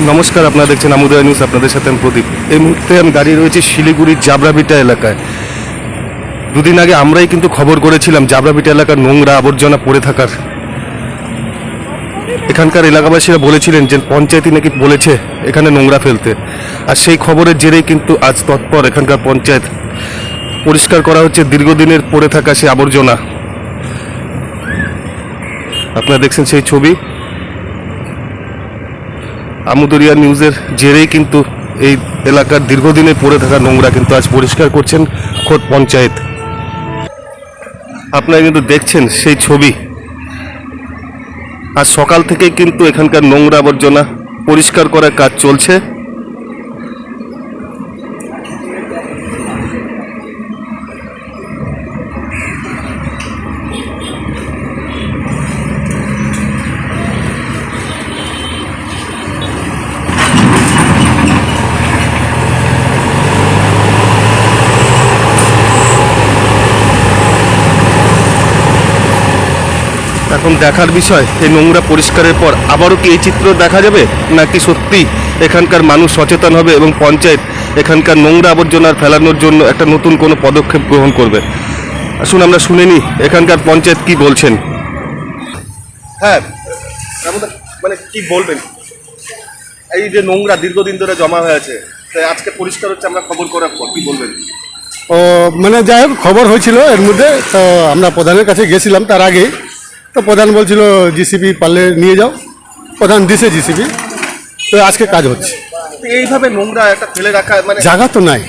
নমস্কার, আপনারা দেখছেন আমুদয় নিউজ, আপনাদের সাথে আমি প্রদীপ। এই মুহূর্তে আমি দাঁড়িয়ে রয়েছি শিলিগুড়ির জাবরাবিটা এলাকায়। দুদিন আগে আমরাই কিন্তু খবর করেছিলাম জাবরাবিটা এলাকার নোংরা আবর্জনা পড়ে থাকার। এখানকার এলাকাবাসীরা বলেছিলেন যে, পঞ্চায়েতই নাকি বলেছে এখানে নোংরা ফেলতে। আর সেই খবরের জেরেই কিন্তু আজ তৎপর এখানকার পঞ্চায়েত। পরিষ্কার করা হচ্ছে দীর্ঘদিনের পড়ে থাকা সেই আবর্জনা। আপনারা দেখছেন সেই ছবি। আমুদরিয়া নিউজের জেরেই কিন্তু এই এলাকার দীর্ঘদিনে পড়ে থাকা নোংরা কিন্তু আজ পরিষ্কার করছেন খোদ পঞ্চায়েত। আপনারা কিন্তু দেখছেন সেই ছবি। আজ সকাল থেকেই কিন্তু এখানকার নোংরা আবর্জনা পরিষ্কার করার কাজ চলছে। এখন দেখার বিষয় এই নোংরা পরিষ্কারের পর আবারও কি এই চিত্র দেখা যাবে? নাকি সত্যি এখানকার মানুষ সচেতন হবে এবং পঞ্চায়েত এখানকার নোংরা আবর্জনা ফেলানোর জন্য একটা নতুন কোনো পদক্ষেপ গ্রহণ করবে? আসুন আমরা শুনে নিই এখানকার পঞ্চায়েত কি বলছেন? হ্যাঁ মানে কি বলবেন? এই যে নোংরা দীর্ঘদিন ধরে জমা হয়েছে তাই আজকে পরিষ্কার হচ্ছে আমরা খবর করার পর কি বলবেন? ও মানে যাই হোক খবর হয়েছিল এর মধ্যে তো আমরা প্রধানের কাছে গেছিলাম তার আগে তো প্রধান বলছিল জিসিবি পারলে নিয়ে যাও। প্রধান দিছে জিসিবি। তো আজকে কাজ হচ্ছে। এইভাবে নোংরা একটা ফেলে রাখা মানে জায়গা তো নাই।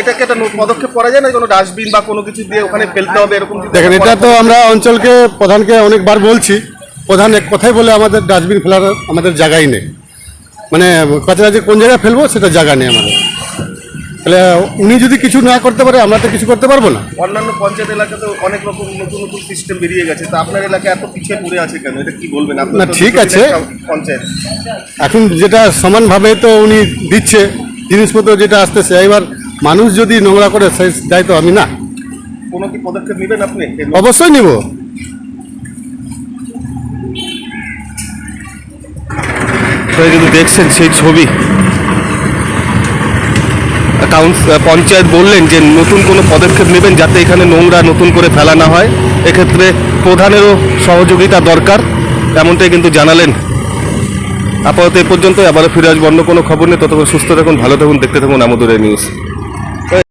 এটাকে একটা পদক্ষেপ করা যায় না? কোনো ডাস্টবিন বা কোনো কিছু দিয়ে ওখানে ফেলতে হবে এরকম দেখেন এটা তো আমরা অঞ্চলকে প্রধানকে অনেকবার বলছি প্রধান এক কথাই বলে আমাদের ডাস্টবিন ফেলার আমাদের জায়গাই নেই। মানে কচরা যে কোন জায়গায় ফেলব সেটা জায়গা নেই আমাদের। তাহলে উনি যদি কিছু না করতে পারে আমরা তো কিছু করতে পারব না। অন্যান্য পঞ্চায়েত এলাকাতে অনেক রকম নতুন নতুন সিস্টেম বেরিয়ে গেছে। তো আপনার এলাকা এত পিছিয়ে পড়ে আছে কেন? এটা কি বলবেন? আপনার না, ঠিক আছে। পঞ্চায়েত। এখন যেটা সমানভাবে তো উনি দিচ্ছে জিনিসপত্র যেটা আসতেছে এবার মানুষ যদি নোংরা করে সেই দায়িত্ব আমি না। কোনো কি পদক্ষেপ নেবেন আপনি? অবশ্যই নিব। কিন্তু দেখছেন সেই ছবি। কাউন্স- পঞ্চায়েত বললেন যে নতুন কোনো পদক্ষেপ নেবেন যাতে এখানে নোংরা নতুন করে ফেলা না হয়। এক্ষেত্রে প্রধানেরও সহযোগিতা দরকার, এমনটাই কিন্তু জানালেন। আপাতত এ পর্যন্ত আবারও ফিরে আসব, অন্য কোনো খবর নেই ততক্ষণ সুস্থ থাকুন, ভালো থাকুন, দেখতে থাকুন আমাদের নিউজ।